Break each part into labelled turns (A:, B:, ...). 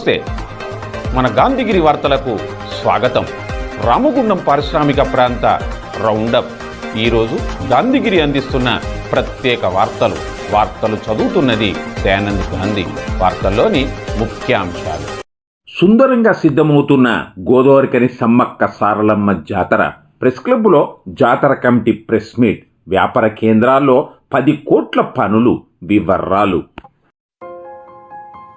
A: నమస్తే. మన గాంధీగిరి వార్తలకు స్వాగతం. రామగుండం పారిశ్రామిక ప్రాంత రౌండప్. ఈరోజు గాంధీగిరి అందిస్తున్న ప్రత్యేక వార్తలు. వార్తలు చదువుతున్నది దయానంద్ గాంధీ. వార్తల్లోని ముఖ్యాంశాలు.
B: సుందరంగా సిద్ధమవుతున్న గోదావరికని సమ్మక్క సారలమ్మ జాతర. ప్రెస్ క్లబ్లో జాతర కమిటీ ప్రెస్ మీట్. వ్యాపార కేంద్రాల్లో పది కోట్ల పనులు వివరాలు.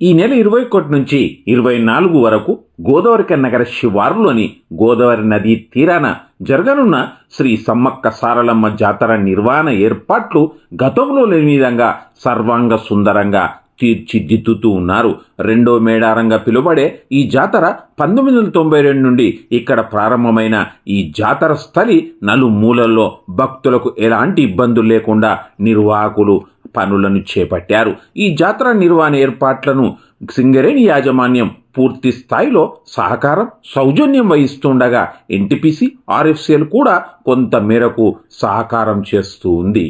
B: ఈ నెల ఇరవై ఒకటి నుంచి ఇరవై నాలుగు వరకు గోదావరి నగర శివారులోని గోదావరి నదీ తీరాన జరగనున్న శ్రీ సమ్మక్క సారలమ్మ జాతర నిర్వహణ ఏర్పాట్లు గతంలో లేని విధంగా సర్వాంగ సుందరంగా తీర్చిదిద్దుతూ ఉన్నారు. రెండో మేడారంగా పిలువబడే ఈ జాతర పంతొమ్మిది వందల తొంభై రెండు నుండి ఇక్కడ ప్రారంభమైన ఈ జాతర స్థలి నలుమూలల్లో భక్తులకు ఎలాంటి ఇబ్బందులు లేకుండా నిర్వాహకులు పనులను చేపట్టారు. ఈ జాతర నిర్వహణ ఏర్పాట్లను సింగరేణి యాజమాన్యం పూర్తి స్థాయిలో సహకారం సౌజన్యం వహిస్తుండగా ఎన్టీపీసీ ఆర్ఎఫ్సిఎల్ కూడా కొంత మేరకు సహకారం చేస్తూ ఉంది.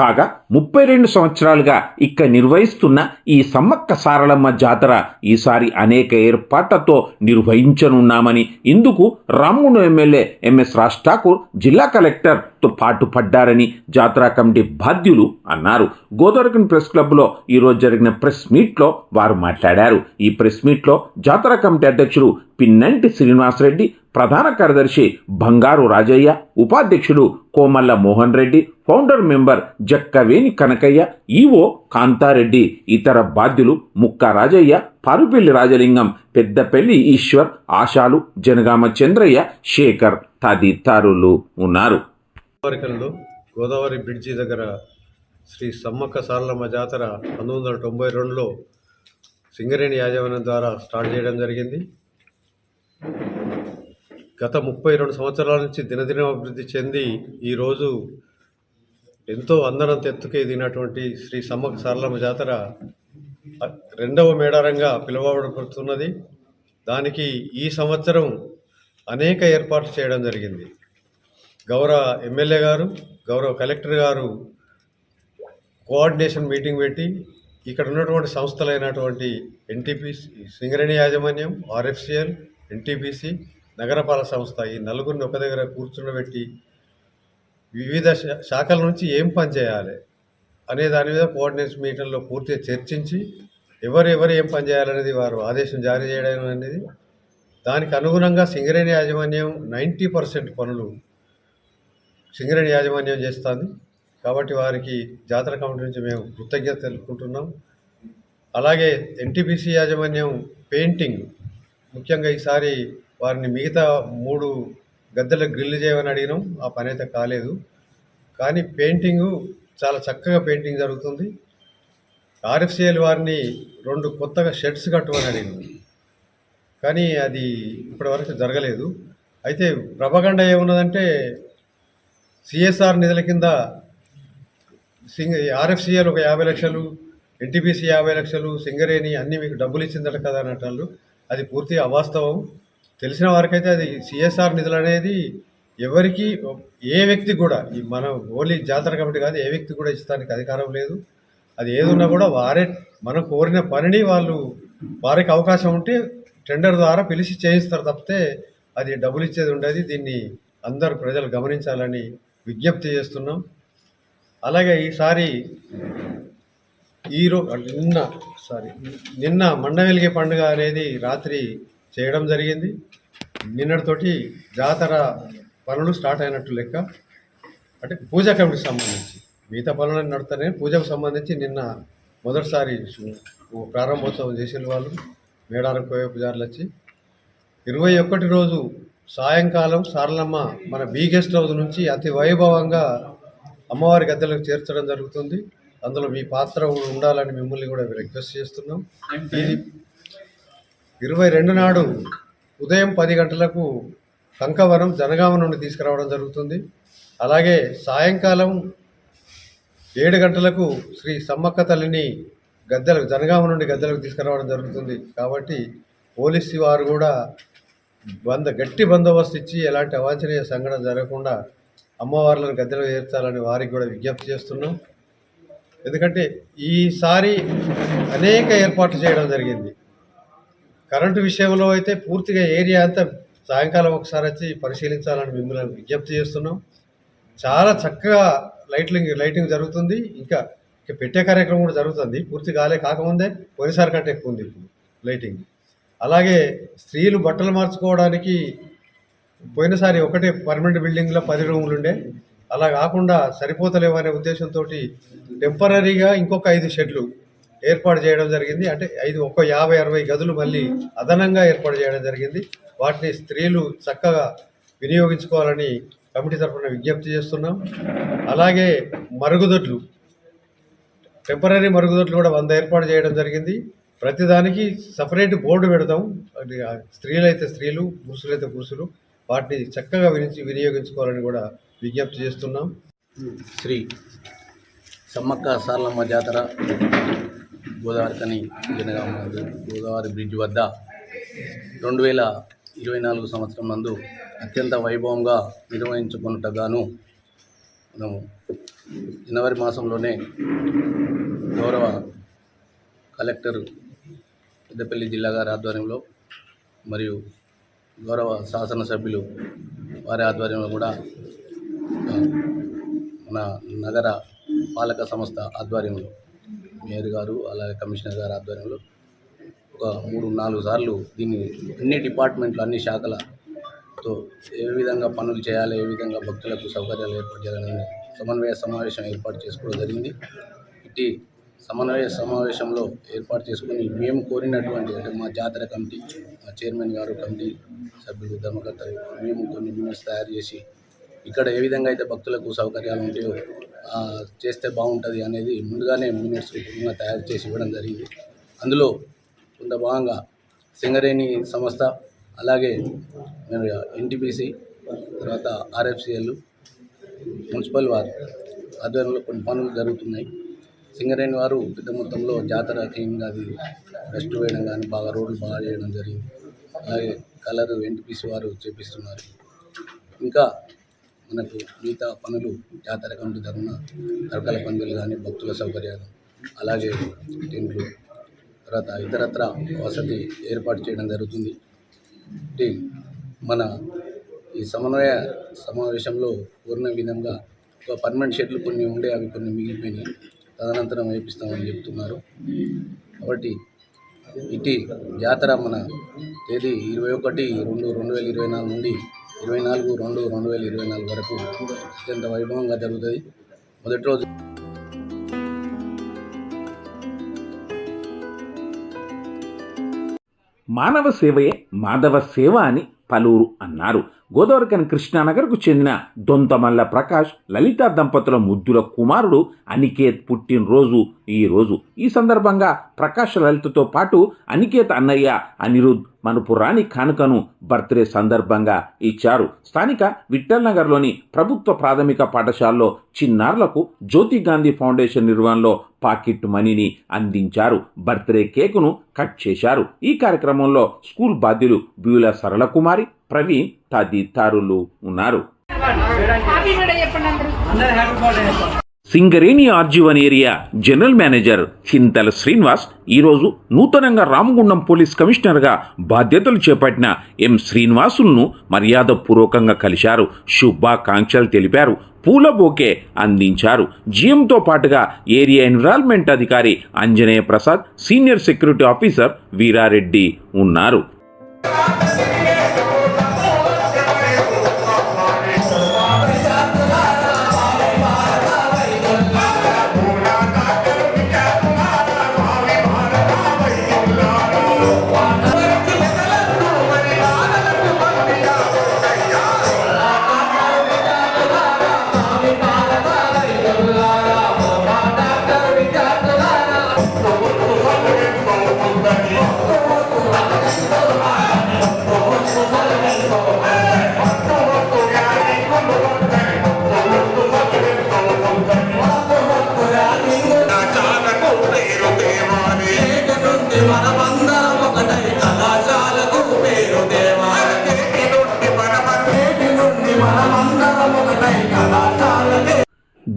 B: కాగా ముప్పై రెండు సంవత్సరాలుగా ఇక్కడ నిర్వహిస్తున్న ఈ సమ్మక్క సారలమ్మ జాతర ఈసారి అనేక ఏర్పాట్లతో నిర్వహించనున్నామని ఇందుకు రామగుండం ఎమ్మెల్యే ఎంఎస్ రాజ్ ఠాకూర్ జిల్లా కలెక్టర్తో పాటు పడ్డారని జాతరా కమిటీ బాధ్యులు అన్నారు. గోదావరికన్ ప్రెస్ క్లబ్లో ఈరోజు జరిగిన ప్రెస్ మీట్లో వారు మాట్లాడారు. ఈ ప్రెస్ మీట్లో జాతర కమిటీ అధ్యక్షుడు పిన్నంటి శ్రీనివాసరెడ్డి ప్రధాన కార్యదర్శి బంగారు రాజయ్య ఉపాధ్యక్షుడు Komalla Mohan Reddy founder member Jakkaveni Kanakaiah EO Kanthareddy ఇతర బాధ్యులు ముక్క రాజయ్య పారుపల్లి రాజలింగం పెద్దపల్లి ఈశ్వర్ ఆశాలు జనగామ చంద్రయ్య శేఖర్ తదితరులు ఉన్నారు.
C: గోదావరి బ్రిడ్జి దగ్గర శ్రీ సమ్మక్క సారలమ్మ జాతర పంతొమ్మిది వందల తొంభై రెండులో సింగరేణి యాజమాన్యం ద్వారా స్టార్ట్ చేయడం జరిగింది. గత ముప్పై రెండు సంవత్సరాల నుంచి దినదిన అభివృద్ధి చెంది ఈరోజు ఎంతో అందనంత ఎత్తుకు ఎదిగినటువంటి శ్రీ సమ్మక సారలమ్మ జాతర రెండవ మేడారంగా పిలువబడుతున్నది. దానికి ఈ సంవత్సరం అనేక ఏర్పాట్లు చేయడం జరిగింది. గౌరవ ఎమ్మెల్యే గారు గౌరవ కలెక్టర్ గారు కోఆర్డినేషన్ మీటింగ్ పెట్టి ఇక్కడ ఉన్నటువంటి సంస్థలైనటువంటి ఎన్టీపీసీ సింగరేణి యాజమాన్యం ఆర్ఎఫ్సిఎల్ ఎన్టీపీసీ నగరపాలక సంస్థ ఈ నలుగురిని ఒక దగ్గర కూర్చుండబెట్టి వివిధ శాఖల నుంచి ఏం పని చేయాలి అనే దాని మీద కోఆర్డినేషన్ మీటింగ్లో పూర్తిగా చర్చించి ఎవరెవరు ఏం పని చేయాలనేది వారు ఆదేశం జారీ చేయడం అనేది దానికి అనుగుణంగా సింగరేణి యాజమాన్యం నైంటీ పర్సెంట్ పనులు సింగరేణి యాజమాన్యం చేస్తుంది. కాబట్టి వారికి జాతర కమిటీ నుంచి మేము కృతజ్ఞత తెలుపుకుంటున్నాం. అలాగే ఎన్టీపీసీ యాజమాన్యం పెయింటింగ్ ముఖ్యంగా ఈసారి వారిని మిగతా మూడు గద్దెల గ్రిల్ చేయమని అడిగినాం. ఆ పని అయితే కాలేదు. కానీ పెయింటింగు చాలా చక్కగా పెయింటింగ్ జరుగుతుంది. ఆర్ఎఫ్సిఎల్ వారిని రెండు కొత్తగా షెడ్స్ కట్టమని అడిగినాం. కానీ అది ఇప్పటివరకు జరగలేదు. అయితే ప్రభగండ ఏమున్నదంటే సిఎస్ఆర్ నిధుల కింద సింగ ఆర్ఎఫ్సిఎల్ ఒక యాభై లక్షలు ఎన్టీపీసీ యాభై లక్షలు సింగరేణి అన్నీ మీకు డబ్బులు ఇచ్చిందట కదా అని అది పూర్తిగా అవాస్తవం. తెలిసిన వారికైతే అది సిఎస్ఆర్ నిధులు అనేది ఎవరికి ఏ వ్యక్తి కూడా ఈ మన ఓన్లీ జాతర కమిటీ కాదు ఏ వ్యక్తి కూడా ఇచ్చడానికి అధికారం లేదు. అది ఏదున్నా కూడా వారే మనం కోరిన పనిని వాళ్ళు వారికి అవకాశం ఉంటే టెండర్ ద్వారా పిలిచి చేయిస్తారు తప్పితే అది డబ్బులు ఇచ్చేది ఉండేది. దీన్ని అందరు ప్రజలు గమనించాలని విజ్ఞప్తి చేస్తున్నాం. అలాగే ఈసారి ఈరో నిన్న సారీ నిన్న మండ వెలిగే పండుగ అనేది రాత్రి చేయడం జరిగింది. నిన్నటితోటి జాతర పనులు స్టార్ట్ అయినట్టు లెక్క. అంటే పూజా కమిటీకి సంబంధించి. మిగతా పనులను నడుతానే పూజకు సంబంధించి నిన్న మొదటిసారి ప్రారంభోత్సవం చేసిన వాళ్ళు. మేడారం కోయ పూజారులు వచ్చి. ఇరవై ఒకటి రోజు సాయంకాలం సారలమ్మ మన బీ గెస్ట్ హౌస్ నుంచి అతి వైభవంగా అమ్మవారి గద్దెలకు చేర్చడం జరుగుతుంది. అందులో మీ పాత్ర ఉండాలని మిమ్మల్ని కూడా రిక్వెస్ట్ చేస్తున్నాం. ఇది ఇరవై రెండు నాడు ఉదయం పది గంటలకు కంకవరం జనగామ నుండి తీసుకురావడం జరుగుతుంది. అలాగే సాయంకాలం ఏడు గంటలకు శ్రీ సమ్మక్క తల్లిని గద్దెలకు జనగామ నుండి గద్దెలకు తీసుకురావడం జరుగుతుంది. కాబట్టి పోలీసు వారు కూడా బంద గట్టి బందోబస్తు ఇచ్చి ఎలాంటి అవాంఛనీయ సంఘటన జరగకుండా అమ్మవార్లను గద్దెలో చేర్చాలని వారికి కూడా విజ్ఞప్తి చేస్తున్నాం. ఎందుకంటే ఈసారి అనేక ఏర్పాట్లు చేయడం జరిగింది. కరెంటు విషయంలో అయితే పూర్తిగా ఏరియా అంతా సాయంకాలం ఒకసారి వచ్చి పరిశీలించాలని మిమ్మల్ని విజ్ఞప్తి చేస్తున్నాం. చాలా చక్కగా లైటింగ్ లైటింగ్ జరుగుతుంది. ఇంకా ఇంకా పెట్టే కార్యక్రమం కూడా జరుగుతుంది. పూర్తి కాలే కాకముందే పోయినసారి కంటే ఎక్కువ ఉంది ఇప్పుడు లైటింగ్. అలాగే స్త్రీలు బట్టలు మార్చుకోవడానికి పోయినసారి ఒకటే పర్మనెంట్ బిల్డింగ్లో పది రూములు ఉండే. అలా కాకుండా సరిపోతలేవు అనే ఉద్దేశంతో టెంపరీగా ఇంకొక ఐదు షెడ్లు ఏర్పాటు చేయడం జరిగింది. అంటే ఐదు ఒక యాభై అరవై గదులు మళ్ళీ అదనంగా ఏర్పాటు చేయడం జరిగింది. వాటిని స్త్రీలు చక్కగా వినియోగించుకోవాలని కమిటీ తరఫున విజ్ఞప్తి చేస్తున్నాం. అలాగే మరుగుదొడ్లు టెంపరీ మరుగుదొడ్లు కూడా వంద ఏర్పాటు చేయడం జరిగింది. ప్రతిదానికి సపరేట్ బోర్డు పెడతాం. స్త్రీలైతే స్త్రీలు పురుషులైతే పురుషులు. వాటిని చక్కగా వినిచి వినియోగించుకోవాలని కూడా విజ్ఞప్తి చేస్తున్నాం.
D: శ్రీ సమ్మక్క సారలమ్మ జాతర. గోదావరి కని జనగామ గోదావరి బ్రిడ్జ్ వద్ద రెండు వేల ఇరవై నాలుగు సంవత్సరం నందు అత్యంత వైభవంగా నిర్వహించుకున్నట్టుగాను మనము జనవరి మాసంలోనే గౌరవ కలెక్టర్ పెద్దపల్లి జిల్లా గారి ఆధ్వర్యంలో మరియు గౌరవ శాసనసభ్యులు వారి ఆధ్వర్యంలో కూడా మన నగర పాలక సంస్థ ఆధ్వర్యంలో మేయర్ గారు అలాగే కమిషనర్ గారు ఆధ్వర్యంలో ఒక మూడు నాలుగు సార్లు దీన్ని అన్ని డిపార్ట్మెంట్లు అన్ని శాఖలతో ఏ విధంగా పనులు చేయాలి ఏ విధంగా భక్తులకు సౌకర్యాలు ఏర్పాటు చేయాలని సమన్వయ సమావేశం ఏర్పాటు చేసుకోవడం జరిగింది. ఇట్టి సమన్వయ సమావేశంలో ఏర్పాటు చేసుకొని మేము కోరినటువంటి అంటే మా జాతర కమిటీ మా చైర్మన్ గారు కమిటీ సభ్యులు ధర్మకర్తలు మేము కొన్ని మినిట్స్ తయారు చేసి ఇక్కడ ఏ విధంగా అయితే భక్తులకు సౌకర్యాలు ఉంటాయో చేస్తే బాగుంటుంది అనేది ముందుగానే మినిట్స్ రూపంగా తయారు చేసి ఇవ్వడం జరిగింది. అందులో కొంత భాగంగా సింగరేణి సంస్థ అలాగే ఎన్టీపీసీ తర్వాత ఆర్ఎఫ్సిఎల్ మున్సిపల్ వారు ఆధ్వర్యంలో కొన్ని పనులు జరుగుతున్నాయి. సింగరేణి వారు పెద్ద మొత్తంలో జాతర క్లీన్గా అది డస్ట్ వేయడం కానీ బాగా రోడ్లు బాగా చేయడం జరిగింది. అలాగే కలర్ ఎన్టీపీసీ వారు చేపిస్తున్నారు. ఇంకా మనకు మిగతా పనులు జాతర కమిటీ తరఫున తరకల పందులు కానీ భక్తుల సౌకర్యాలు అలాగే టెంట్లు తర్వాత ఇతరత్ర వసతి ఏర్పాటు చేయడం జరుగుతుంది. ఇది మన ఈ సమన్వయ సమావేశంలో పూర్ణ విధంగా ఒక పర్మనెంట్ షెడ్లు కొన్ని ఉండే అవి కొన్ని మిగిలిపోయినాయి. తదనంతరం వేపిస్తామని చెప్తున్నారు. కాబట్టి ఇటీ జాతర మన తేదీ ఇరవై ఒకటి రెండు రెండు వేల ఇరవై నాలుగు నుండి ఇరవై నాలుగు రెండు రెండు వేల ఇరవై నాలుగు వరకు అత్యంత వైభవంగా జరుగుతుంది మొదటి రోజు
B: మానవ సేవయే మాధవ సేవ అని పలువురు అన్నారు. గోదావరికని కృష్ణానగర్కు చెందిన దొంతమల్ల ప్రకాష్ లలిత దంపతుల ముద్దుల కుమారుడు అనికేత్ పుట్టినరోజు ఈ రోజు. ఈ సందర్భంగా ప్రకాష్ లలితతో పాటు అనికేత్ అన్నయ్య అనిరుద్ మనపురాణి కానుకను బర్త్డే సందర్భంగా ఇచ్చారు. స్థానిక విఠల్ నగర్లోని ప్రభుత్వ ప్రాథమిక పాఠశాలలో చిన్నారులకు జ్యోతి గాంధీ ఫౌండేషన్ నిర్వహణలో పాకెట్ మనీని అందించారు. బర్త్డే కేకును కట్ చేశారు. ఈ కార్యక్రమంలో స్కూల్ బాధ్యులు బ్యూల సరళకుమారి ప్రవీణ్ తదితరులు ఉన్నారు. Singareni RG one area general manager Chintala Srinivas ఈరోజు నూతనంగా రామగుండం పోలీస్ కమిషనర్గా బాధ్యతలు చేపట్టిన ఎం శ్రీనివాసులను మర్యాదపూర్వకంగా కలిశారు. శుభాకాంక్షలు తెలిపారు. పూల బోకే అందించారు. జీఎంతో పాటుగా ఏరియా ఎన్విరాన్మెంట్ అధికారి Anjaneya Prasad senior security officer Veerareddy ఉన్నారు.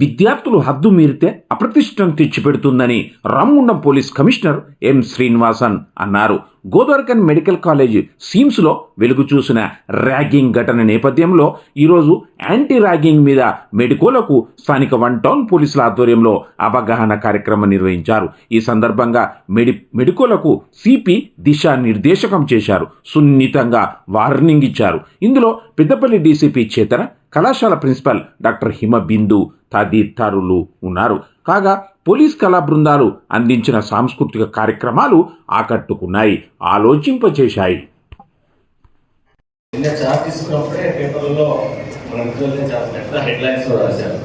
B: విద్యార్థులు హద్దు మీరితే అప్రతిష్టను తెచ్చిపెడుతుందని Ramagundam police commissioner M Srinivasan అన్నారు. గోదావరికన్ మెడికల్ కాలేజ్ సీమ్స్లో వెలుగు చూసిన ర్యాగింగ్ ఘటన నేపథ్యంలో ఈరోజు యాంటీ ర్యాగింగ్ మీద మెడికోలకు స్థానిక వన్ టౌన్ పోలీసుల ఆధ్వర్యంలో అవగాహన కార్యక్రమం నిర్వహించారు. ఈ సందర్భంగా మెడి మెడికోలకు సిపి దిశా నిర్దేశకం చేశారు. సున్నితంగా వార్నింగ్ ఇచ్చారు. ఇందులో పెద్దపల్లి డీసీపీ చేతన కళాశాల ప్రిన్సిపల్ డాక్టర్ హిమ బిందు తదితరులు ఉన్నారు. కాగా పోలీస్ కళా బృందాలు అందించిన సాంస్కృతిక కార్యక్రమాలు ఆకట్టుకున్నాయి ఆలోచింపచేశాయి.
E: నిన్న చార్జ్ తీసుకున్నప్పుడే హెడ్లైన్స్ రాశారు.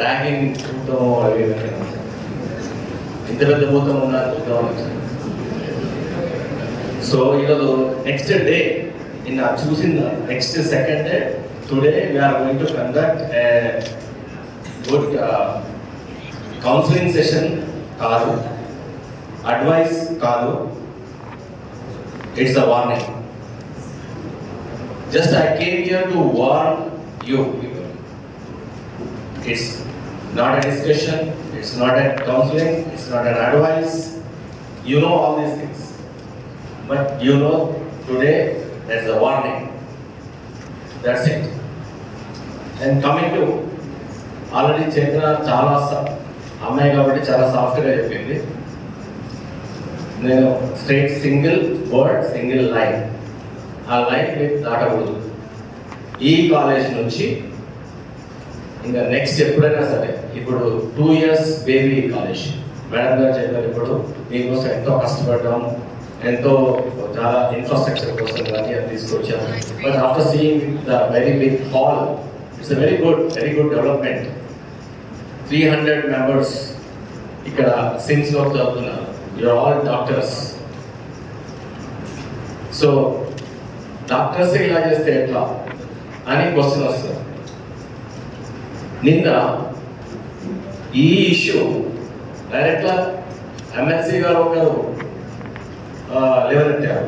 E: ర్యాగింగ్ చూద్దాం అవి ఇంత పెద్ద భూతం ఉన్నారు చూద్దాం సో ఈరోజు నెక్స్ట్ డే నిన్న చూసిన next second day Today we are going to conduct good counselling session కాదు అడ్వైస్ కాదు it's a warning Just I came here to warn you people. It's not a discussion, it's not a counseling, it's not an advice. You know all these things. But you know today there's a warning. That's And coming to already Chetana చాలా అమ్మాయి కాబట్టి చాలా సాఫ్ట్గా చెప్పింది. నేను straight single word single line ఆ line మీరు దాటకూడదు. ఈ కాలేజ్ నుంచి ఇంకా నెక్స్ట్ ఎప్పుడైనా సరే ఇప్పుడు two years baby college madam గారు చెప్పారు ఇప్పుడు దీనికోసం ఎంతో కష్టపడ్డాం ఎంతో చాలా ఇన్ఫ్రాస్ట్రక్చర్ కోసం కానీ అది తీసుకొచ్చాము but after seeing the very big hall it's very good very good development three hundred members ఇక్కడ సిమ్స్లో చదువుతున్నారు you're all doctors so doctors ఇలా చేస్తే ఎట్లా? అని క్వశ్చన్ వస్తుంది. నిన్న ఈ ఇష్యూ డైరెక్ట్గా ఎమ్మెల్సీ గారు ఒకరు ఆ, లేవనెత్తారు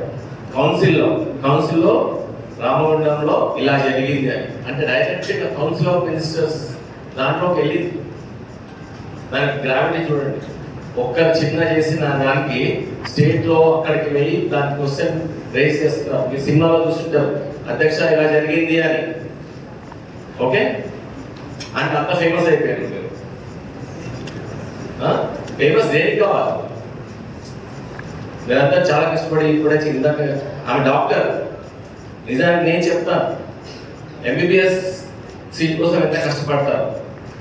E: కౌన్సిల్లో కౌన్సిల్లో రామగుండంలో ఇలా జరిగింది అని. అంటే డైరెక్ట్గా కౌన్సిల్ ఆఫ్ మినిస్టర్స్ దాంట్లోకి వెళ్ళింది. దానికి గ్రావిటీ చూడండి. ఒక్కరు చిన్న చేసిన దానికి స్టేట్లో అక్కడికి వెళ్ళి దాని క్వశ్చన్ రేస్ చేస్తున్నారు. మీ సినిమాలో చూస్తుంటారు. అధ్యక్ష ఇలా జరిగింది అని. ఓకే? అంటే అంత ఫేమస్ అయిపోయారు మీరు. ఫేమస్ దేనికి కావాలి? నేనంతా చాలా కష్టపడి ఇప్పుడే ఇందాక ఆమె డాక్టర్ నిజానికి నేను చెప్తాను. ఎంబీబీఎస్ సీట్ కోసం ఎంత కష్టపడతారు?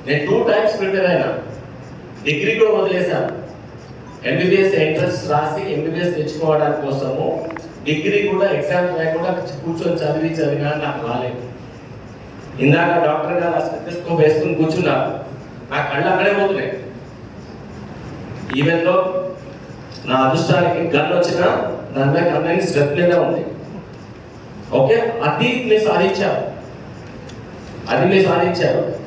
E: నేను టూ టైమ్స్ ప్రిపేర్ అయినా డిగ్రీ కూడా వదిలేశాను. ఎంబీబీఎస్ ఎంట్రన్స్ రాసి ఎంబీబీఎస్ తెచ్చుకోవడానికి కోసము డిగ్రీ కూడా ఎగ్జామ్ లేకుండా కూర్చొని చదివి చదివినా నాకు రాలేదు. ఇందాక డాక్టర్ గారు ఆ స్టెథోస్కోప్ వేసుకుని కూర్చున్నారు. నా కళ్ళు అక్కడే పోతున్నాయి. ఈవెన్లో నా అదృష్టానికి గన్ వచ్చినా దాని మీద కన్నని స్టెప్ మీద ఉంది. ఓకే? అది మీరు సాధించారు. అది మీరు సాధించారు.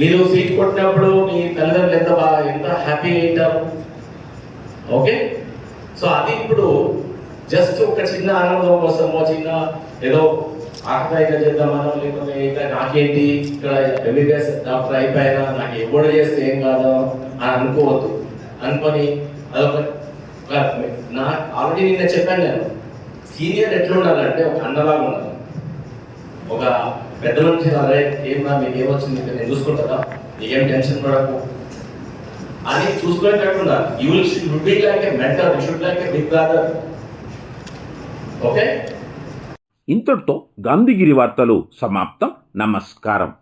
E: మీరు సీట్ కొట్టినప్పుడు మీ తల్లిదండ్రులు ఎంత బాగా ఎంత హ్యాపీగా అయ్యారు ఓకే? సో అది ఇప్పుడు జస్ట్ ఒక చిన్న ఆనందం కోసమో చిన్న ఏదో ఆకతాయిగా చేద్దామనో లేకపోతే ఇంకా నాకేంటి? ఇక్కడ ఎంబీబీఎస్ డాక్టర్ అయిపోయినా నాకు ఎవడు చేస్తే ఏం కాదు అని అనుకోవద్దు. అనుకొని అదొక నా ఆల్రెడీ నిన్న చెప్పాను నేను. సీనియర్ ఎట్లా ఉండాలంటే ఒక అండలాగా ఉండాలి. ఒక పెద్ద మనిషి అరే ఏమన్నా మీకు ఏమొచ్చింది నేను చూసుకుంటారా? నీకేం టెన్షన్ పడకు. అని చూసుకునేటట్టు ఉండాలి you will should be like a mentor you should like a big brother okay
B: ఇంతటితో గాంధీగిరి వార్తలు సమాప్తం. నమస్కారం.